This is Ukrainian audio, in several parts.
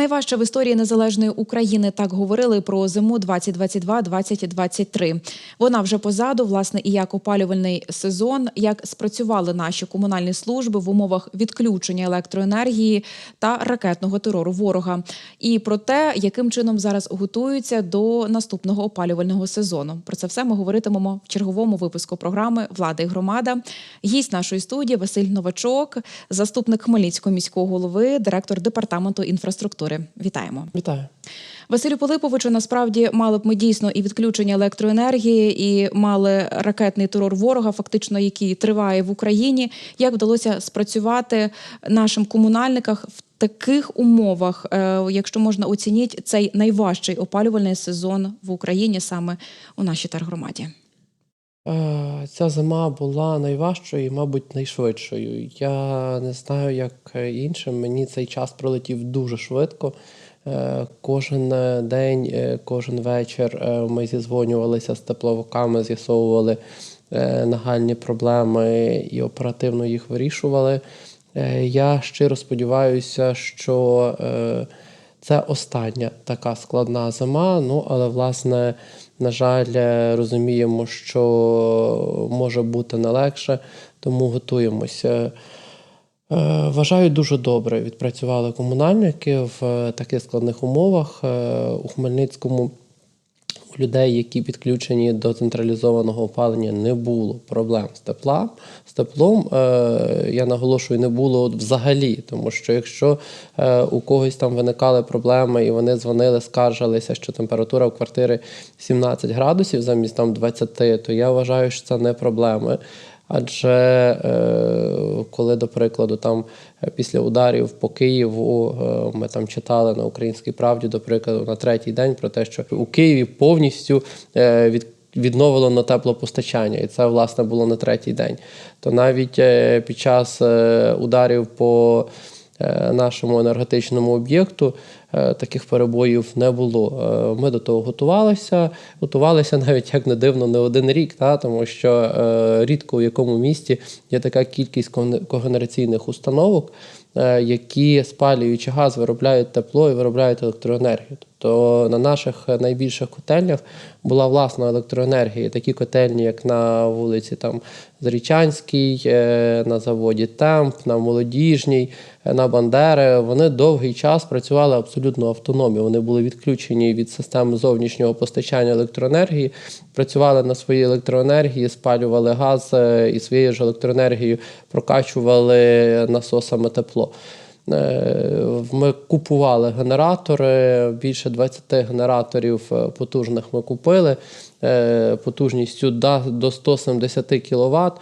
Найважча в історії незалежної України так говорили про зиму 2022-2023. Вона вже позаду, власне, і як опалювальний сезон, як спрацювали наші комунальні служби в умовах відключення електроенергії та ракетного терору ворога, і про те, яким чином зараз готуються до наступного опалювального сезону. Про це все ми говоритимемо в черговому випуску програми Влада і громада. Гість нашої студії Василь Новачок, заступник Хмельницького міського голови, директор департаменту інфраструктури. Вітаємо. Вітаю. Василю Пилиповичу, насправді мали б ми дійсно і відключення електроенергії, і мали ракетний терор ворога, фактично який триває в Україні. Як вдалося спрацювати нашим комунальникам в таких умовах, е, якщо можна оцініть цей найважчий опалювальний сезон в Україні саме у нашій тергромаді? Е, Ця зима була найважчою мабуть, найшвидшою. Я не знаю, як іншим. Мені цей час пролетів дуже швидко. Е, Кожен день, е, кожен вечір е, ми зізвонювалися з тепловиками, з'ясовували е, нагальні проблеми і оперативно їх вирішували. Е, Я щиро сподіваюся, що е, це остання така складна зима. Ну, але, власне, на жаль, е, розуміємо, що може бути не легше, тому готуємося. Е, Вважаю, дуже добре відпрацювали комунальники в е, таких складних умовах. У Хмельницькому у людей, які підключені до централізованого опалення, не було проблем з тепла. З теплом е, я наголошую, не було взагалі, тому що якщо е, у когось там виникали проблеми і вони дзвонили, скаржилися, що температура в квартирі 17 градусів замість там 20, то я вважаю, що це не проблеми. Адже е, коли, до прикладу, там після ударів по Києву е, ми там читали на українській правді, до прикладу, на третій день про те, що у Києві повністю е, від відновило на теплопостачання, і це власне було на третій день. То навіть е, під час ударів по нашому енергетичному об'єкту таких перебоїв не було. Е, Ми до того готувалися, готувалися навіть як не дивно, не один рік, та, тому що е, рідко в якому місті є така кількість когенераційних установок, е, які спалюючи газ, виробляють тепло і виробляють електроенергію. Тобто на наших найбільших котельнях була власна електроенергія. Такі котельні, як на вулиці там Зарічанській, е, на заводі Темп, на Молодіжній, е, на Бандери, вони довгий час працювали абсолютно автономі. Вони були відключені від системи зовнішнього постачання електроенергії, працювали на своїй електроенергії, спалювали газ е, і своєю ж електроенергією прокачували насосами тепло. Е, Ми купували генератори, більше 20 генераторів е, потужних ми купили е, потужністю до 170 кВт.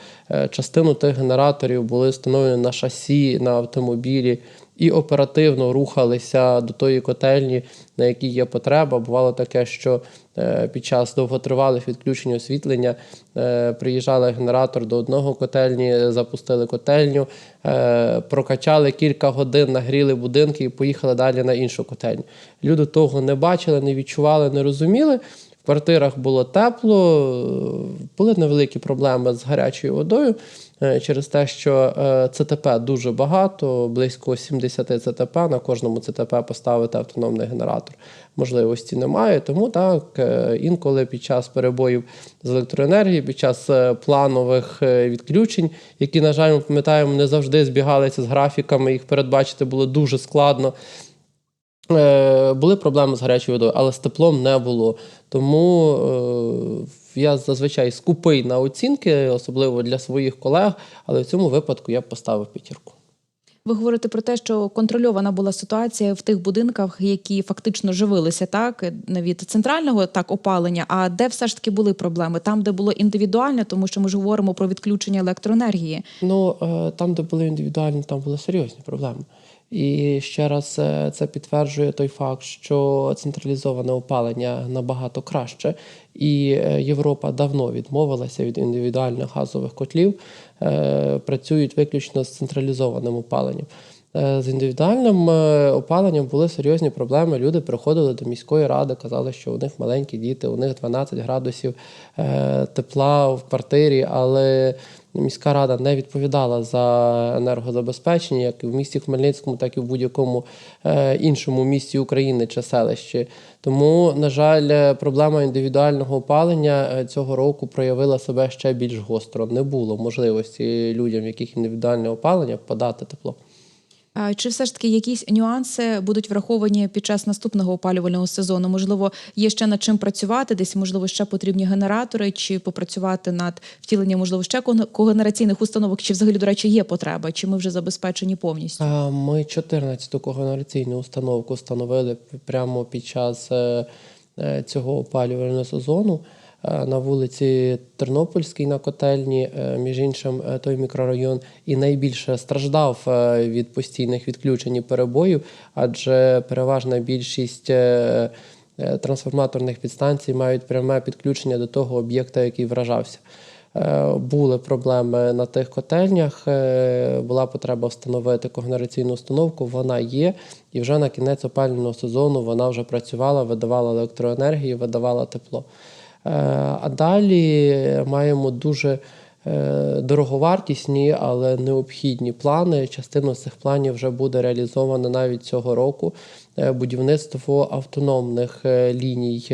Частину тих генераторів були встановлені на шасі, на автомобілі і оперативно рухалися до тої котельні, на якій є потреба. Бувало таке, що е, під час довготривалих відключень освітлення е, приїжджали генератор до одного котельні, запустили котельню, е, прокачали кілька годин, нагріли будинки і поїхали далі на іншу котельню. Люди того не бачили, не відчували, не розуміли. В квартирах було тепло, були невеликі проблеми з гарячою водою через те, що е, ЦТП дуже багато, близько 70 ЦТП. На кожному ЦТП поставити автономний генератор. Можливості немає. Тому так е, інколи під час перебоїв з електроенергією, під час е, планових е, відключень, які, на жаль, ми пам'ятаємо, не завжди збігалися з графіками, їх передбачити було дуже складно. Е, Були проблеми з гарячою водою, але з теплом не було. Тому е, я зазвичай скупий на оцінки, особливо для своїх колег, але в цьому випадку я б поставив п'ятірку. Ви говорите про те, що контрольована була ситуація в тих будинках, які фактично живилися так від центрального так опалення, а де все ж таки були проблеми? Там, де було індивідуальне, тому що ми ж говоримо про відключення електроенергії. Ну, е, там, де були індивідуальні, там були серйозні проблеми. І ще раз е, це підтверджує той факт, що централізоване опалення набагато краще, і е, Європа давно відмовилася від індивідуальних газових котлів, е, працюють виключно з централізованим опаленням. Е, З індивідуальним е, опаленням були серйозні проблеми. Люди приходили до міської ради, казали, що у них маленькі діти, у них 12 градусів е, тепла в квартирі, але міська рада не відповідала за енергозабезпечення, як і в місті Хмельницькому, так і в будь-якому іншому місті України чи селищі. Тому, на жаль, проблема індивідуального опалення цього року проявила себе ще більш гостро. Не було можливості людям, в яких індивідуальне опалення, подати тепло. Чи все ж таки якісь нюанси будуть враховані під час наступного опалювального сезону? Можливо, є ще над чим працювати, десь можливо ще потрібні генератори, чи попрацювати над втіленням, можливо, ще когенераційних установок, чи взагалі, до речі, є потреба, чи ми вже забезпечені повністю? Ми 14-ту когенераційну установку встановили прямо під час е, е, цього опалювального сезону на вулиці Тернопільській на котельні. Е, Між іншим, е, той мікрорайон і найбільше страждав е, від постійних відключень і перебоїв, адже переважна більшість. е, е, Трансформаторних підстанцій мають пряме підключення до того об'єкта, який вражався. Е, Були проблеми на тих котельнях, е, була потреба встановити когенераційну установку, вона є, і вже на кінець опалювального сезону вона вже працювала, видавала електроенергію, видавала тепло. Е, А далі маємо дуже е, дороговартісні, але необхідні плани. Частина цих планів вже буде реалізована навіть цього року. Е, Будівництво автономних ліній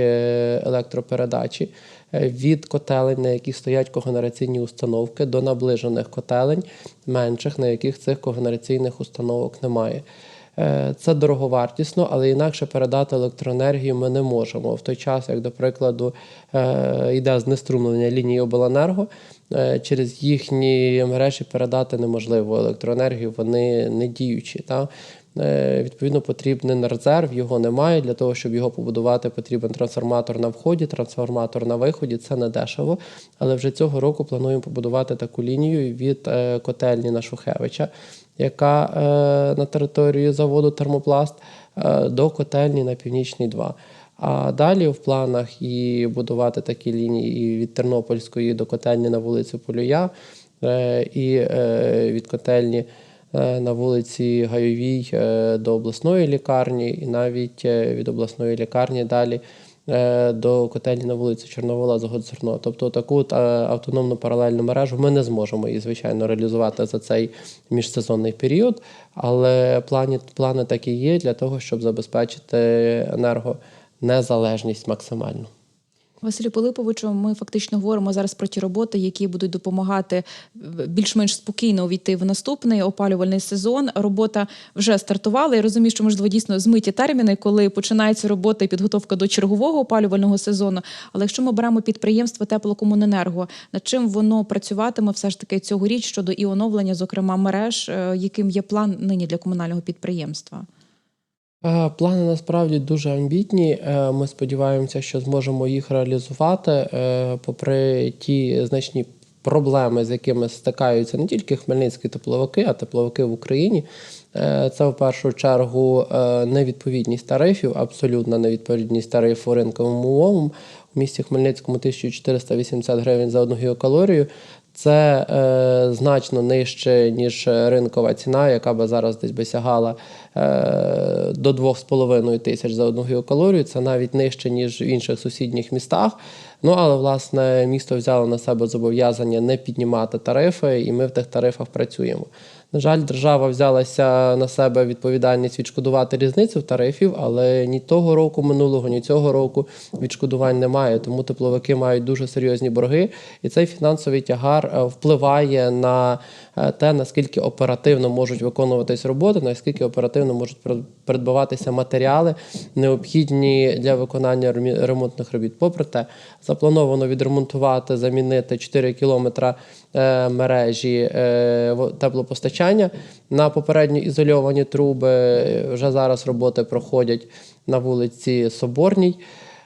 електропередачі від котелень, на яких стоять когенераційні установки, до наближених котелень, менших, на яких цих когенераційних установок немає. Е, Це дороговартісно, але інакше передати електроенергію ми не можемо. В той час, як, до прикладу, е, йде знеструмлення лінії обленерго, е, через їхні мережі передати неможливо електроенергію, вони не діючі. Та? Відповідно, потрібен резерв, його немає. Для того, щоб його побудувати, потрібен трансформатор на вході, трансформатор на виході. Це не дешево. Але вже цього року плануємо побудувати таку лінію від котельні на Шухевича, яка е, на території заводу Термопласт, е, до котельні на Північній 2. А далі в планах і будувати такі лінії і від Тернопільської до котельні на вулиці Полюя, е, і від котельні на вулиці Гайовій до обласної лікарні, і навіть від обласної лікарні далі до котельні на вулиці Чорновола Загодзерно. Тобто таку е, автономну паралельну мережу ми не зможемо її, звичайно, реалізувати за цей міжсезонний період, але плані, плани такі є для того, щоб забезпечити енергонезалежність максимально. Василю Пилиповичу, ми фактично говоримо зараз про ті роботи, які будуть допомагати більш-менш спокійно увійти в наступний опалювальний сезон. Робота вже стартувала. Я розумію, що можливо дійсно змиті терміни, коли починається робота і підготовка до чергового опалювального сезону. Але якщо ми беремо підприємство Теплокомуненерго, над чим воно працюватиме все ж таки цьогоріч щодо і оновлення, зокрема мереж, е, яким є план нині для комунального підприємства? Е, Плани насправді дуже амбітні. Е, Ми сподіваємося, що зможемо їх реалізувати, е, попри ті значні проблеми, з якими стикаються не тільки хмельницькі тепловики, а тепловики в Україні. Це в першу чергу невідповідність тарифів, абсолютна невідповідність тарифу ринковим умовам. У місті Хмельницькому 1480 гривень за одну гігакалорію. Це е, значно нижче, ніж ринкова ціна, яка би зараз десь би сягала е, до 2,5 тисяч за одну гігакалорію. Це навіть нижче, ніж в інших сусідніх містах. Ну, але власне місто взяло на себе зобов'язання не піднімати тарифи, і ми в тих тарифах працюємо. На жаль, держава взялася на себе відповідальність відшкодувати різницю тарифів, але ні того року минулого, ні цього року відшкодувань немає. Тому тепловики мають дуже серйозні борги, і цей фінансовий тягар е, впливає на е, те, наскільки оперативно можуть виконуватись роботи, наскільки оперативно можуть прид- придбаватися матеріали, необхідні для виконання ремонтних робіт. Попри те, заплановано відремонтувати, замінити 4 кілометра мережі е, теплопостачання на попередньо ізольовані труби. Вже зараз роботи проходять на вулиці Соборній.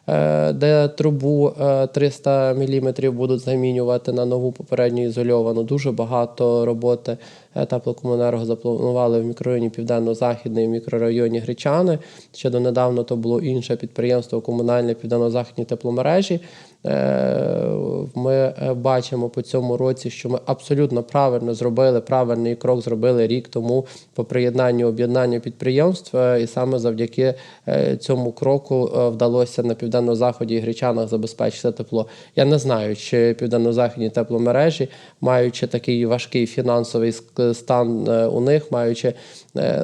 е, Де трубу е, 300 мм будуть замінювати на нову попередньо ізольовану. Дуже багато роботи е, теплокомуненерго запланували в мікрорайоні Південно-Західний, в мікрорайоні Гречани. Ще донедавна то було інше підприємство комунальне Південно-Західні тепломережі. Е, Ми е, бачимо по цьому році, що ми абсолютно правильно зробили, правильний крок зробили рік тому по приєднанню об'єднанню підприємств. Е, І саме завдяки цьому кроку вдалося на південно-заході і Гречанах забезпечити тепло. Я не знаю, чи південно-західні тепломережі, маючи такий важкий фінансовий стан у них, маючи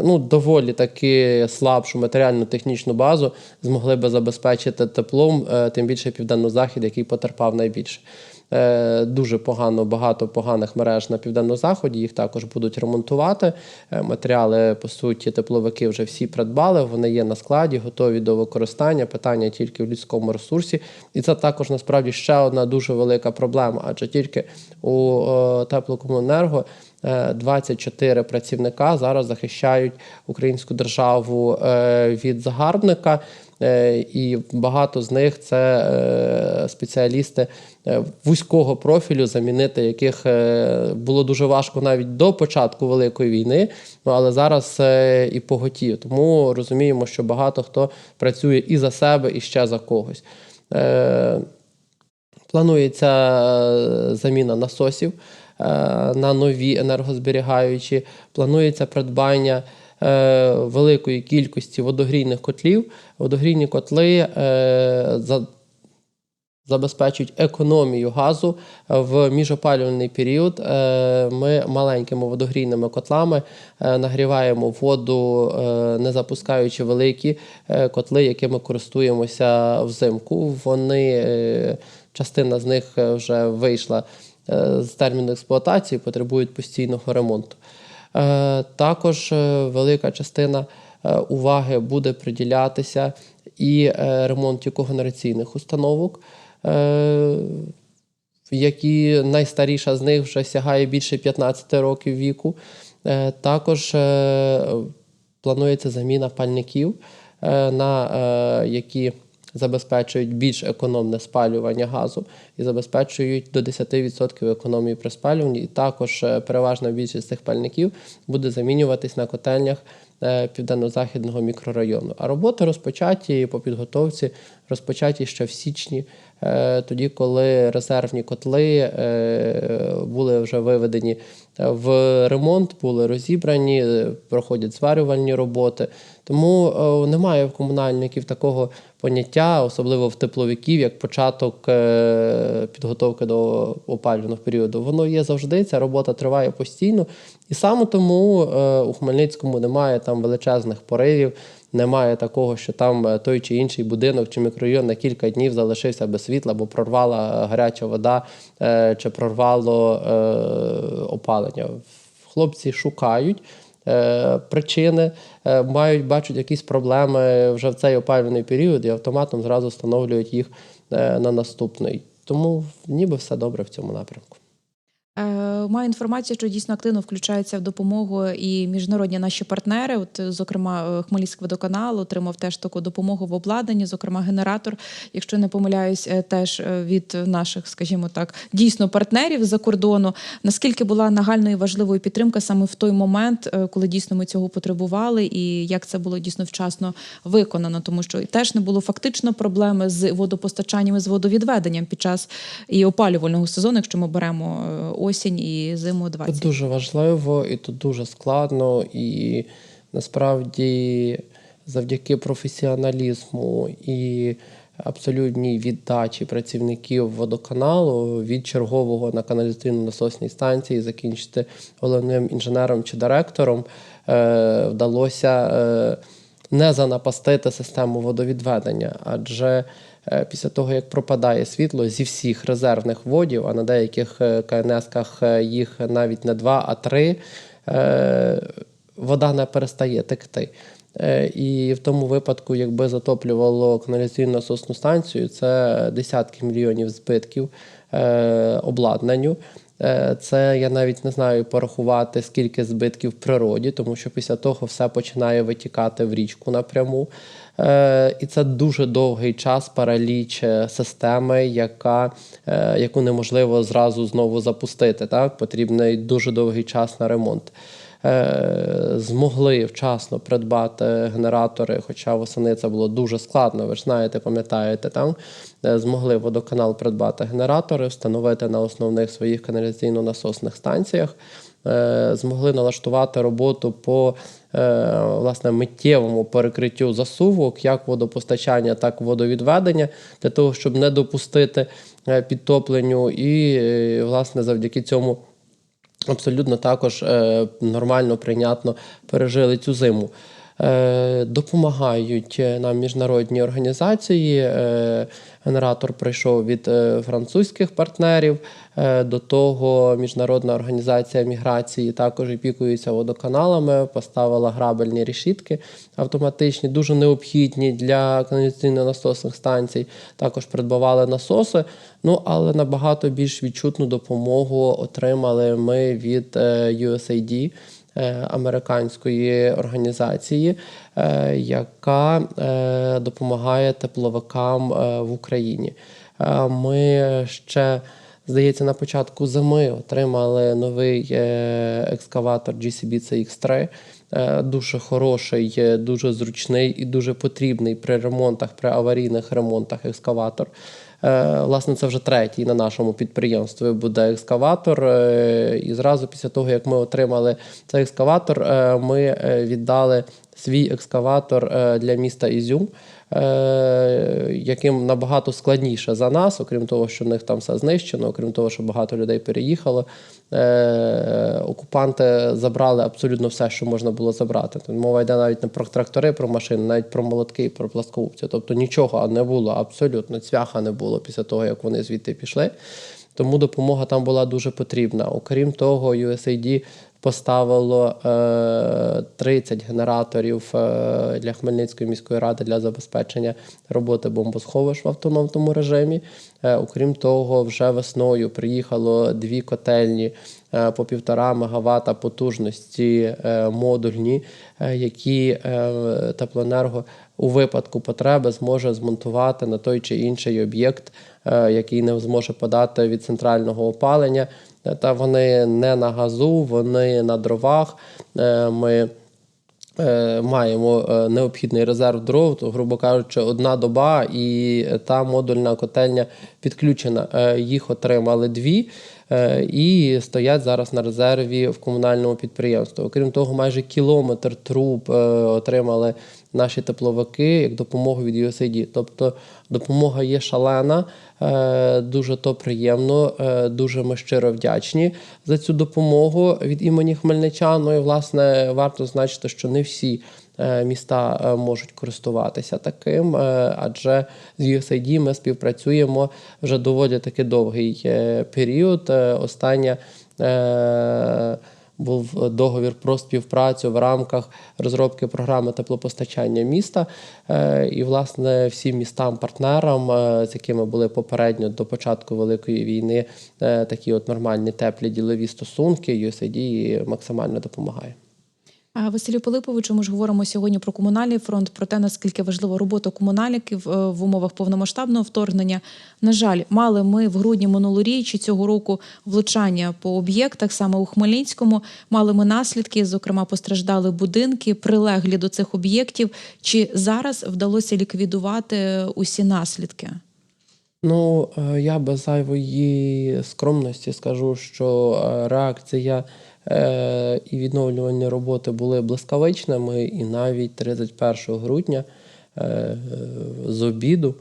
ну, доволі таки слабшу матеріально-технічну базу, змогли би забезпечити теплом, тим більше який потерпав найбільше. Е, Дуже погано, багато поганих мереж на південно-заході. Їх також будуть ремонтувати. Е, Матеріали, по суті, тепловики вже всі придбали. Вони є на складі, готові до використання. Питання тільки в людському ресурсі. І це також насправді ще одна дуже велика проблема, адже тільки у е, теплокомуненерго 24 працівника зараз захищають українську державу е, від загарбника. Е, І багато з них це е, спеціалісти е, вузького профілю, замінити яких е, було дуже важко навіть до початку Великої війни, ну але зараз е, і поготів. Тому розуміємо, що багато хто працює і за себе, і ще за когось. Е, Планується е, заміна насосів е, на нові енергозберігаючі. Планується придбання е, великої кількості водогрійних котлів. Водогрійні котли е, за- забезпечують економію газу в міжопалювальний період. Е, Ми маленькими водогрійними котлами е, нагріваємо воду, е, не запускаючи великі е, котли, якими користуємося взимку. Вони е, частина з них е, вже вийшла е, з терміну експлуатації, потребують постійного ремонту. Е, Також е, велика частина е, уваги буде приділятися і е, ремонту когенераційних установок, е, які найстаріша з них вже сягає більше 15 років віку. Е, Також е, планується заміна пальників, е, на е, які забезпечують більш економне спалювання газу і забезпечують до 10% економії при спалюванні. І також е, переважна більшість цих пальників буде замінюватись на котельнях е, південно-західного мікрорайону. А роботи розпочаті по підготовці розпочаті ще в січні, тоді, коли резервні котли е, були вже виведені в ремонт, були розібрані, е, проходять зварювальні роботи. Тому е, немає в комунальників такого поняття, особливо в тепловиків, як початок е, підготовки до опалювального періоду. Воно є завжди, ця робота триває постійно. І саме тому е, у Хмельницькому немає там величезних поривів, немає такого, що там е, той чи інший будинок чи мікрорайон на кілька днів залишився без світла, бо прорвала гаряча вода е, чи прорвало е, опалення. Хлопці шукають. е, Причини е, мають бачать якісь проблеми вже в цей опалювальний період і автоматом зразу встановлюють їх е, на наступний. Тому ніби все добре в цьому напрямку. Е, Маю інформацію, що дійсно активно включаються в допомогу і міжнародні наші партнери. От, зокрема, е, Хмельницький водоканал отримав теж таку допомогу в обладнанні, зокрема, генератор, якщо не помиляюсь, е, теж від наших, скажімо так, дійсно партнерів за кордону. Наскільки була нагальною важливою підтримка саме в той момент, коли дійсно ми цього потребували, і як це було дійсно вчасно виконано, тому що теж не було фактично проблеми з водопостачанням і з водовідведенням під час і опалювального сезону, якщо ми беремо осінь і зиму Це дуже важливо і тут дуже складно, і насправді завдяки професіоналізму і абсолютній віддачі працівників водоканалу від чергового на каналізаційно-насосній станції закінчити головним інженером чи директором е, вдалося е, не занапастити систему водовідведення, адже після того, як пропадає світло зі всіх резервних водів, а на деяких е, КНСках е, їх навіть не два, а три, е, вода не перестає текти. Е, І в тому випадку, якби затоплювало каналізаційну насосну станцію, це десятки мільйонів збитків е, обладнанню. Е, Це я навіть не знаю порахувати, скільки збитків в природі, тому що після того все починає витікати в річку напряму. Е, І це дуже довгий час параліч е, системи, яка, е, яку неможливо зразу знову запустити. Так? Потрібний дуже довгий час на ремонт. Змогли вчасно придбати генератори, хоча восени це було дуже складно. Ви ж знаєте, пам'ятаєте, там змогли водоканал придбати генератори, встановити на основних своїх каналізаційно-насосних станціях. Змогли налаштувати роботу по власне миттєвому перекриттю засувок, як водопостачання, так і водовідведення, для того, щоб не допустити е, підтопленню, і е, власне завдяки цьому абсолютно також е, нормально, прийнятно пережили цю зиму. Е, Допомагають е, нам міжнародні організації. Е, Генератор прийшов від французьких партнерів. До того міжнародна організація міграції також опікується водоканалами, поставила грабельні решітки автоматичні, дуже необхідні для каналізаційно-насосних станцій. Також придбавали насоси. Ну але набагато більш відчутну допомогу отримали ми від USAID. Е, Американської організації, е, яка е, допомагає тепловикам в Україні. Ми ще, здається, на початку зими отримали новий екскаватор GCB CX3. Е, Дуже хороший, дуже зручний і дуже потрібний при ремонтах, при аварійних ремонтах екскаватор. Е, Власне, це вже третій на нашому підприємстві буде екскаватор. Е, І зразу після того, як ми отримали цей екскаватор, е, ми віддали свій екскаватор е, для міста Ізюм, е, яким набагато складніше за нас, окрім того, що в них там все знищено, окрім того, що багато людей переїхало. Е, Окупанти забрали абсолютно все, що можна було забрати. Мова йде навіть не про трактори, про машини, навіть про молотки про пласкогубці. Тобто нічого не було, абсолютно цвяха не було після того, як вони звідти пішли. Тому допомога там була дуже потрібна. Окрім того, USAID поставило е, 30 генераторів е, для Хмельницької міської ради для забезпечення роботи бомбосховищ в автономному режимі. Е, окрім того, вже весною приїхало дві котельні е, по півтора мегаватта потужності е, модульні, е, які е, теплоенерго у випадку потреби зможе змонтувати на той чи інший об'єкт, е, який не зможе подати від центрального опалення. Е, Та вони не на газу, вони на дровах. Е, Ми маємо необхідний резерв дров, то, грубо кажучи, одна доба, і та модульна котельня підключена. Їх отримали дві. І стоять зараз на резерві в комунальному підприємстві. Окрім того, майже кілометр труб отримали наші тепловики як допомогу від USAID. Тобто допомога є шалена, е, дуже то приємно, е, дуже ми щиро вдячні за цю допомогу від імені хмельничан. Ну і власне варто значити, що не всі. е, Міста можуть користуватися таким, адже з USAID ми співпрацюємо вже доволі таки довгий період. Остання був договір про співпрацю в рамках розробки програми теплопостачання міста. Е, І, власне, всім містам-партнерам, е, з якими були попередньо до початку Великої війни е, такі от нормальні теплі ділові стосунки, USAID максимально допомагає. Василю Пилиповичу, ми ж говоримо сьогодні про комунальний фронт, про те, наскільки важлива робота комунальників е, в умовах повномасштабного вторгнення. На жаль, мали ми в грудні минулоріч цього року влучання по об'єктах, саме у Хмельницькому. Мали ми наслідки, зокрема, постраждали будинки, прилеглі до цих об'єктів. Чи зараз вдалося ліквідувати усі наслідки? Ну, е, я без зайвої скромності скажу, що е, реакція е, і відновлювальні роботи були блискавичними, і навіть 31 грудня е, з обіду,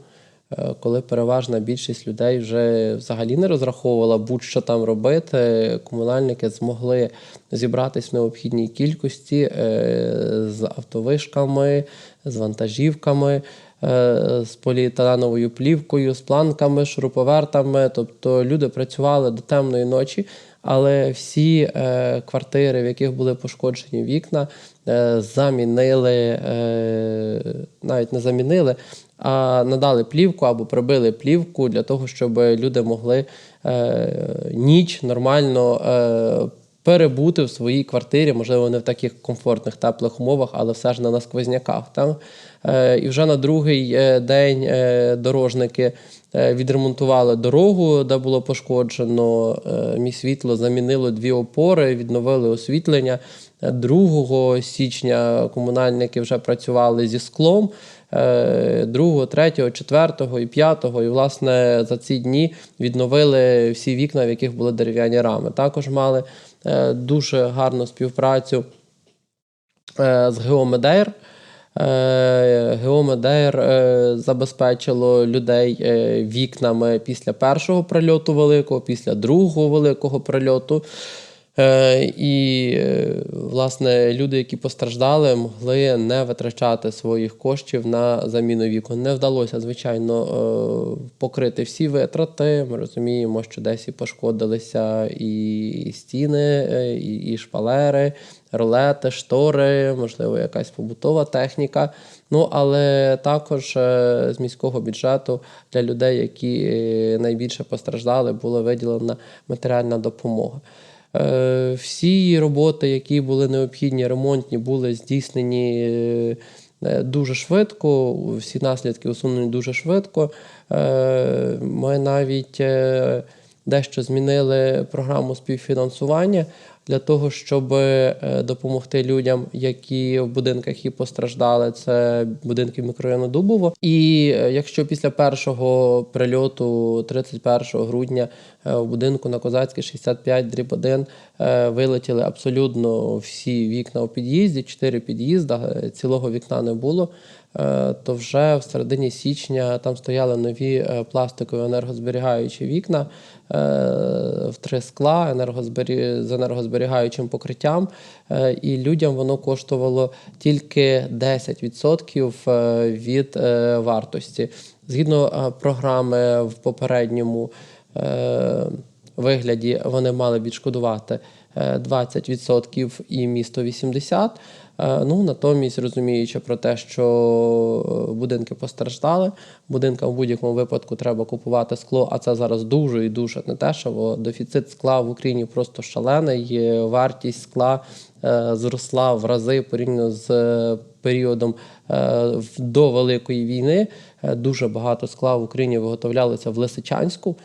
е, коли переважна більшість людей вже взагалі не розраховувала будь-що там робити, комунальники змогли зібратись в необхідній кількості е, з автовишками, з вантажівками е, з поліетиленовою плівкою, з планками, шуруповертами. Тобто люди працювали до темної ночі, але всі е, квартири, в яких були пошкоджені вікна, е, замінили, е, навіть не замінили, а надали плівку або прибили плівку для того, щоб люди могли е, ніч нормально. Е, Перебути в своїй квартирі, можливо, не в таких комфортних теплих умовах, але все ж не на сквозняках. Там. Е, і вже на другий е, день е, дорожники відремонтували дорогу, де було пошкоджено е, мій світло, замінило дві опори, відновили освітлення. Е, 2 січня комунальники вже працювали зі склом. 2, 3, 4 і 5. І, власне, за ці дні відновили всі вікна, в яких були дерев'яні рами. Також мали е, дуже гарну співпрацю е, з Геомедейр. Е, Геомедейр е, забезпечило людей е, вікнами після першого прильоту великого, після другого великого прильоту. І, власне, люди, які постраждали, могли не витрачати своїх коштів на заміну вікон. Не вдалося, звичайно, покрити всі витрати. Ми розуміємо, що десь і пошкодилися і стіни, і шпалери, ролети, штори, можливо, якась побутова техніка. Ну, але також е, з міського бюджету для людей, які е, найбільше постраждали, була виділена матеріальна допомога. Е, Всі роботи, які були необхідні, ремонтні, були здійснені дуже швидко. Всі наслідки усунені дуже швидко. Ми навіть дещо змінили програму співфінансування для того, щоб е, допомогти людям, які в будинках і постраждали. Це будинки мікрорайону Дубово. І е, якщо після першого прильоту, 31 грудня, е, в будинку на Козацькій 65 дріб 1 е, вилетіли абсолютно всі вікна у під'їзді, чотири під'їзда, цілого вікна не було. Е, То вже в середині січня там стояли нові е, пластикові енергозберігаючі вікна е, в три скла енергозбері... з енергозберігаючим покриттям, і людям воно коштувало тільки 10% е, від вартості. Згідно програми в попередньому вигляді, вони мали відшкодувати е, 20% і місто 80%. Е, Ну, натомість, розуміючи про те, що е, будинки постраждали, будинкам в будь-якому випадку треба купувати скло, а це зараз дуже і дуже недешево. Дефіцит скла в Україні просто шалений. Вартість скла е, зросла в рази порівняно з періодом до Великої війни. Дуже багато скла в Україні виготовлялося в Лисичанську.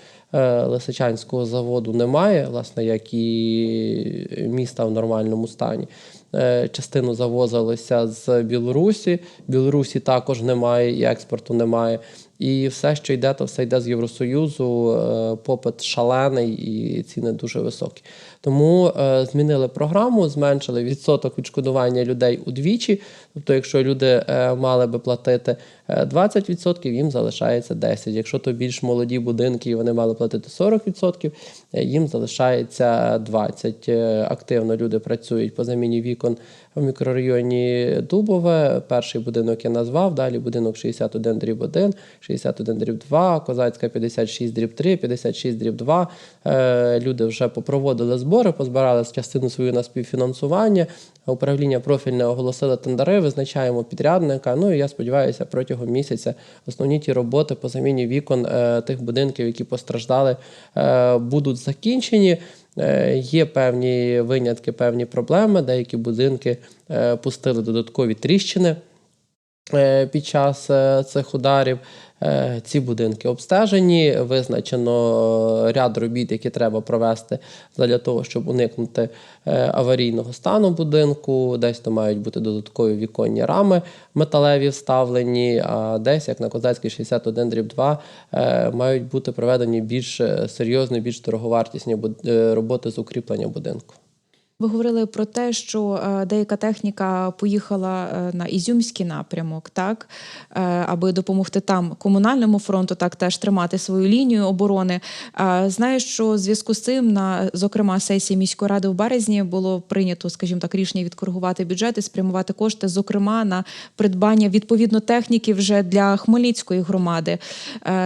Лисичанського заводу немає, власне, як і міста в нормальному стані. Е, Частину завозилися з Білорусі. Білорусі також немає, і експорту немає. І все, що йде, то все йде з Євросоюзу. Е, Попит шалений і ціни дуже високі. Тому е, змінили програму, зменшили відсоток відшкодування людей удвічі. Тобто, якщо люди е, мали би платити е, 20%, їм залишається 10%. Якщо то більш молоді будинки, і вони мали платити 40%, е, їм залишається 20%. Е, Активно люди працюють по заміні вікон в мікрорайоні Дубове. Перший будинок я назвав, далі будинок 61 дріб 1, 61 дріб 2, Козацька 56 дріб 3, 56 дріб 2. Е, Люди вже попроводили збори, позбирали частину свою на співфінансування. Управління профільне оголосило тендери, визначаємо підрядника. Ну і я сподіваюся, протягом місяця основні ті роботи по заміні вікон е, тих будинків, які постраждали, е, будуть закінчені. Е, Є певні винятки, певні проблеми. Деякі будинки е, пустили додаткові тріщини е, під час цих ударів. Е, Ці будинки обстежені, визначено ряд робіт, які треба провести для того, щоб уникнути е, аварійного стану будинку. Десь то мають бути додаткові віконні рами металеві вставлені, а десь, як на Козацькій 61 дріб 2, е, мають бути проведені більш серйозні, більш дороговартісні роботи з укріплення будинку. Ви говорили про те, що е, деяка техніка поїхала е, на Ізюмський напрямок, так е, аби допомогти там комунальному фронту, так теж тримати свою лінію оборони. Знаю, що в зв'язку з цим на зокрема сесії міської ради в березні було прийнято, скажімо так, рішення відкоригувати бюджет і спрямувати кошти, зокрема на придбання відповідно техніки вже для Хмельницької громади.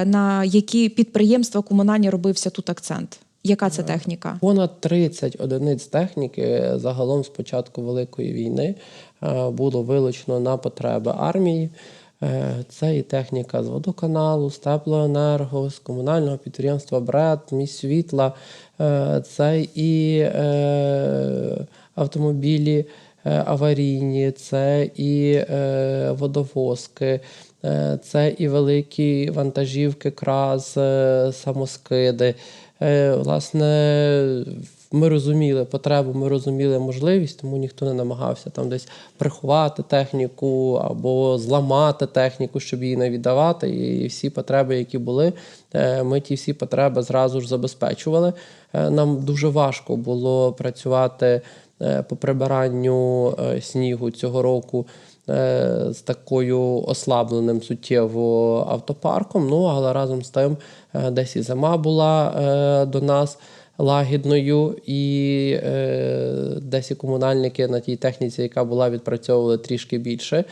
На які підприємства комунальні робився тут акцент? Яка це техніка? Понад 30 одиниць техніки загалом з початку Великої війни е, було вилучено на потреби армії. Е, Це і техніка з водоканалу, з теплоенерго, з комунального підприємства БРЕД, міст світла, е, це і е, автомобілі е, аварійні, це і е, водовозки, е, це і великі вантажівки, краз, е, самоскиди. Е, Власне, ми розуміли потребу, ми розуміли можливість, тому ніхто не намагався там десь приховати техніку або зламати техніку, щоб її не віддавати. І всі потреби, які були, е, ми ті всі потреби зразу ж забезпечували. Е, Нам дуже важко було працювати по прибиранню снігу цього року з такою ослабленим суттєво автопарком. Ну але разом з тим, е, десь і зима була е, до нас лагідною, і е, десь і комунальники на тій техніці, яка була, відпрацьовували трішки більше,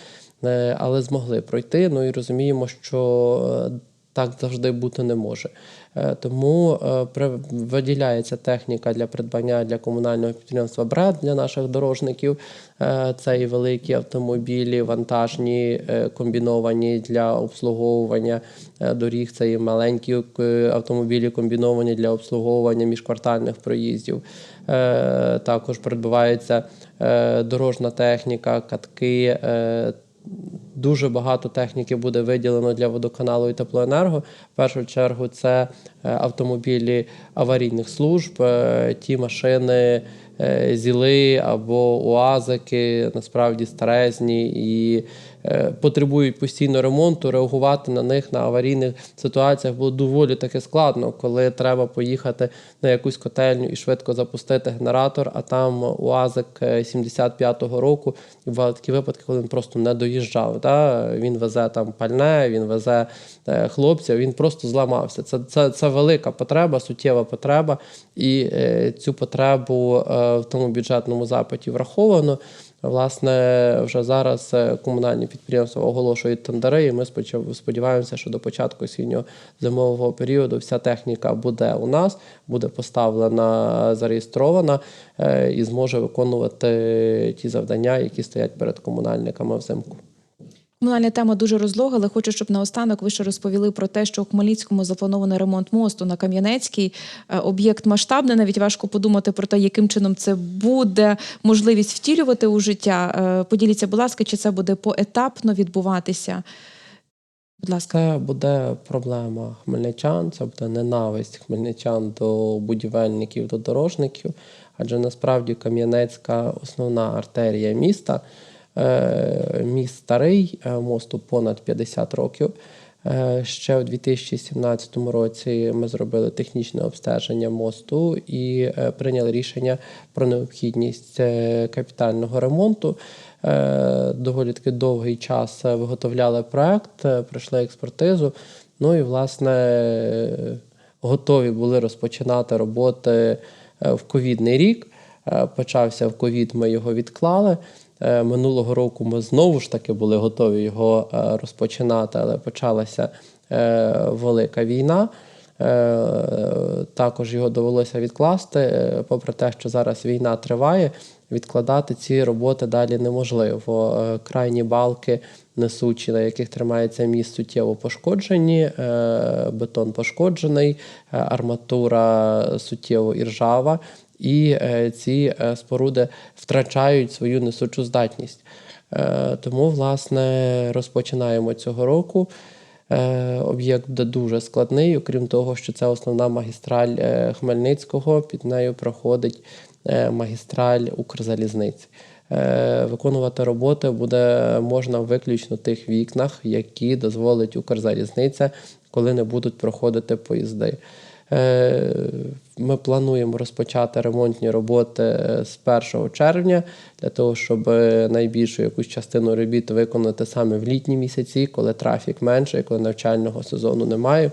е, але змогли пройти. Ну і розуміємо, що е, так завжди бути не може. Е, Тому е, виділяється техніка для придбання для комунального підприємства БРЕД для наших дорожників. Е, Це і великі автомобілі, вантажні, комбіновані для обслуговування доріг. Це і маленькі автомобілі, комбіновані для обслуговування міжквартальних проїздів. Також придбається е, дорожна техніка, катки. Дуже багато техніки буде виділено для водоканалу і теплоенерго. В першу чергу це е, автомобілі аварійних служб, е, ті машини е, зіли або уазики, насправді старезні і потребують постійно ремонту. Реагувати на них на аварійних ситуаціях було доволі таки складно, коли треба поїхати на якусь котельню і швидко запустити генератор, а там УАЗик е, 75-го року. Бували такі випадки, коли він просто не доїжджав. Да? Він везе там пальне, він везе е, хлопців, він просто зламався. Це, це, це велика потреба, суттєва потреба, і е, цю потребу е, в тому бюджетному запиті враховано. Власне, вже зараз е, комунальні підприємства оголошують тендери, і ми сподіваємося, що до початку осіннього зимового періоду вся техніка буде у нас, буде поставлена, зареєстрована е, і зможе виконувати ті завдання, які стоять перед комунальниками взимку. Комунальна тема дуже розлога, але хочу, щоб наостанок ви ще розповіли про те, що у Хмельницькому запланований ремонт мосту на Кам'янецький. Е, Об'єкт масштабний, навіть важко подумати про те, яким чином це буде можливість втілювати у життя. Е, Поділіться, будь ласка, чи це буде поетапно відбуватися? Будь ласка. Це буде проблема хмельничан, це буде ненависть хмельничан до будівельників, до дорожників, адже насправді Кам'янецька основна артерія міста. Е, Міст старий, е, мосту понад 50 років. Е, Ще у 2017 році ми зробили технічне обстеження мосту і прийняли рішення про необхідність капітального ремонту. Доволі таки довгий час виготовляли проект, пройшли експертизу. Ну і власне готові були розпочинати роботи в ковідний рік. Почався в ковід, ми його відклали. Е, Минулого року ми знову ж таки були готові його е, розпочинати, але почалася е, велика війна. Також його довелося відкласти. Попри те, що зараз війна триває, відкладати ці роботи далі неможливо. Крайні балки несучі, на яких тримається міст, суттєво пошкоджені, бетон пошкоджений, арматура суттєво іржава, і е, ці е, споруди втрачають свою несучу здатність. Е, Тому, власне, розпочинаємо цього року. Об'єкт буде дуже складний, окрім того, що це основна магістраль Хмельницького, під нею проходить магістраль Укрзалізниці. Виконувати роботи буде можна виключно в тих вікнах, які дозволить Укрзалізниця, коли не будуть проходити поїзди. Е, Ми плануємо розпочати ремонтні роботи з 1 червня для того, щоб найбільшу якусь частину робіт виконати саме в літні місяці, коли трафік менше, коли навчального сезону немає.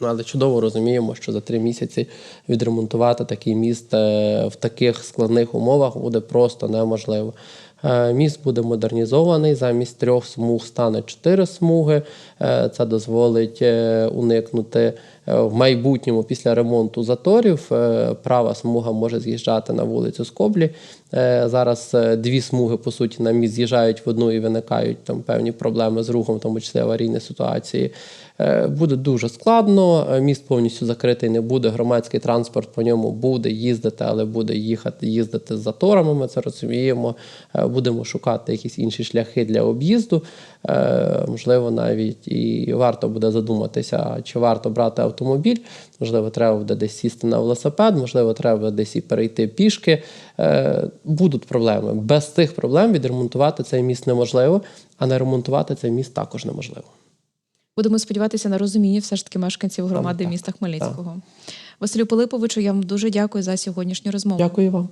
Ну, але чудово розуміємо, що за три місяці відремонтувати такий міст е, в таких складних умовах буде просто неможливо. Е, Міст буде модернізований, замість трьох смуг стане чотири смуги. Е, Це дозволить е, уникнути е, в майбутньому після ремонту заторів права смуга може з'їжджати на вулицю Скоблі. Зараз дві смуги, по суті, на з'їжджають в одну і виникають там певні проблеми з рухом, в тому числі аварійні ситуації. Буде дуже складно. Міст повністю закритий не буде. Громадський транспорт по ньому буде їздити, але буде їхати їздити з заторами. Ми це розуміємо. Будемо шукати якісь інші шляхи для об'їзду. Е, Можливо, навіть і варто буде задуматися, чи варто брати автомобіль. Можливо, треба буде десь сісти на велосипед, можливо, треба буде десь і перейти пішки. Е, Будуть проблеми. Без цих проблем відремонтувати цей міст неможливо, а не ремонтувати цей міст також неможливо. Будемо сподіватися на розуміння все ж таки мешканців громади так, міста Хмельницького. Василю Пилиповичу, я вам дуже дякую за сьогоднішню розмову. Дякую вам.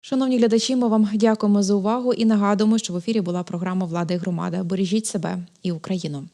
Шановні глядачі, ми вам дякуємо за увагу і нагадуємо, що в ефірі була програма Влада і громада. Бережіть себе і Україну.